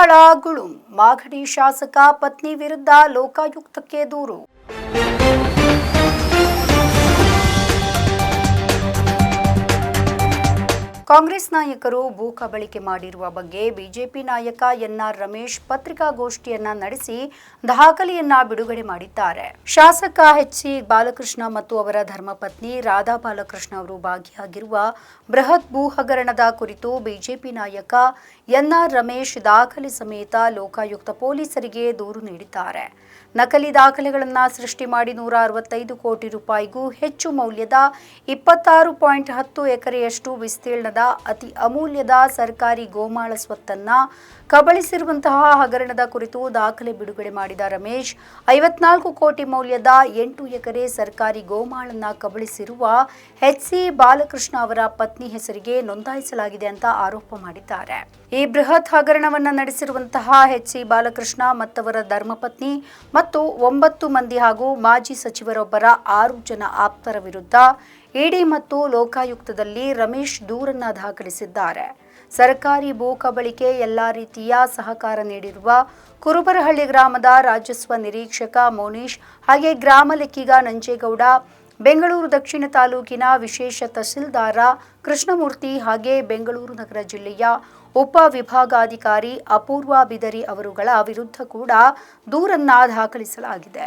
ಬಂಟ್ವಾಳ ಗುಳುಂ ಮಾಗಡಿ ಶಾಸಕ ಪತ್ನಿ ವಿರುದ್ಧ ಲೋಕಾಯುಕ್ತಕ್ಕೆ ದೂರು. ಕಾಂಗ್ರೆಸ್ ನಾಯಕರು ಭೂ ಕಬಳಿಕೆ ಮಾಡಿರುವ ಬಗ್ಗೆ ಬಿಜೆಪಿ ನಾಯಕ ಎನ್ಆರ್ ರಮೇಶ್ ಪತ್ರಿಕಾಗೋಷ್ಠಿಯನ್ನ ನಡೆಸಿ ದಾಖಲೆಯನ್ನ ಬಿಡುಗಡೆ ಮಾಡಿದ್ದಾರೆ. ಶಾಸಕ ಎಚ್ ಸಿ ಬಾಲಕೃಷ್ಣ ಮತ್ತು ಅವರ ಧರ್ಮಪತ್ನಿ ರಾಧಾ ಬಾಲಕೃಷ್ಣ ಅವರು ಭಾಗಿಯಾಗಿರುವ ಬೃಹತ್ ಭೂ ಹಗರಣದ ಕುರಿತು ಬಿಜೆಪಿ ನಾಯಕ ಎನ್ಆರ್ ರಮೇಶ್ ದಾಖಲೆ ಸಮೇತ ಲೋಕಾಯುಕ್ತ ಪೊಲೀಸರಿಗೆ ದೂರು ನೀಡಿದ್ದಾರೆ. ನಕಲಿ ದಾಖಲೆಗಳನ್ನು ಸೃಷ್ಟಿ ಮಾಡಿ ನೂರ ಅರವತ್ತೈದು ಕೋಟಿ ರೂಪಾಯಿಗೂ ಹೆಚ್ಚು ಮೌಲ್ಯದ ಇಪ್ಪತ್ತಾರು ಪಾಯಿಂಟ್ ಹತ್ತು ಎಕರೆಯಷ್ಟು ವಿಸ್ತೀರ್ಣದ ಅತಿ ಅಮೂಲ್ಯದ ಸರ್ಕಾರಿ ಗೋಮಾಳ ಸ್ವತ್ತನ್ನ ಕಬಳಿಸಿರುವಂತಹ ಹಗರಣದ ಕುರಿತು ದಾಖಲೆ ಬಿಡುಗಡೆ ಮಾಡಿದ ರಮೇಶ್, ಐವತ್ನಾಲ್ಕು ಕೋಟಿ ಮೌಲ್ಯದ ಎಂಟು ಎಕರೆ ಸರ್ಕಾರಿ ಗೋಮಾಳನ್ನ ಕಬಳಿಸಿರುವ ಎಚ್ಸಿ ಬಾಲಕೃಷ್ಣ ಅವರ ಪತ್ನಿ ಹೆಸರಿಗೆ ನೋಂದಾಯಿಸಲಾಗಿದೆ ಅಂತ ಆರೋಪ ಮಾಡಿದ್ದಾರೆ. ಈ ಬೃಹತ್ ಹಗರಣವನ್ನ ನಡೆಸಿರುವಂತಹ ಎಚ್ಸಿ ಬಾಲಕೃಷ್ಣ ಮತ್ತವರ ಧರ್ಮಪತ್ನಿ ಮತ್ತು ಒಂಬತ್ತು ಮಂದಿ ಹಾಗೂ ಮಾಜಿ ಸಚಿವರೊಬ್ಬರ ಆರು ಜನ ಆಪ್ತರ ವಿರುದ್ಧ ಇಡಿ ಮತ್ತು ಲೋಕಾಯುಕ್ತದಲ್ಲಿ ರಮೇಶ್ ದೂರನ್ನ ದಾಖಲಿಸಿದ್ದಾರೆ. ಸರ್ಕಾರಿ ಭೂ ಕಬಳಿಕೆ ಎಲ್ಲಾ ರೀತಿಯ ಸಹಕಾರ ನೀಡಿರುವ ಕುರುಬರಹಳ್ಳಿ ಗ್ರಾಮದ ರಾಜಸ್ವ ನಿರೀಕ್ಷಕ ಮೋನೀಶ್ ಹಾಗೆ ಗ್ರಾಮ ಲೆಕ್ಕಿಗ ನಂಜೇಗೌಡ, ಬೆಂಗಳೂರು ದಕ್ಷಿಣ ತಾಲೂಕಿನ ವಿಶೇಷ ತಹಸೀಲ್ದಾರ ಕೃಷ್ಣಮೂರ್ತಿ ಹಾಗೆ ಬೆಂಗಳೂರು ನಗರ ಜಿಲ್ಲೆಯ ಉಪ ವಿಭಾಗಾಧಿಕಾರಿ ಅಪೂರ್ವ ಬಿದರಿ ಅವರುಗಳ ವಿರುದ್ಧ ಕೂಡ ದೂರನ್ನ ದಾಖಲಿಸಲಾಗಿದೆ.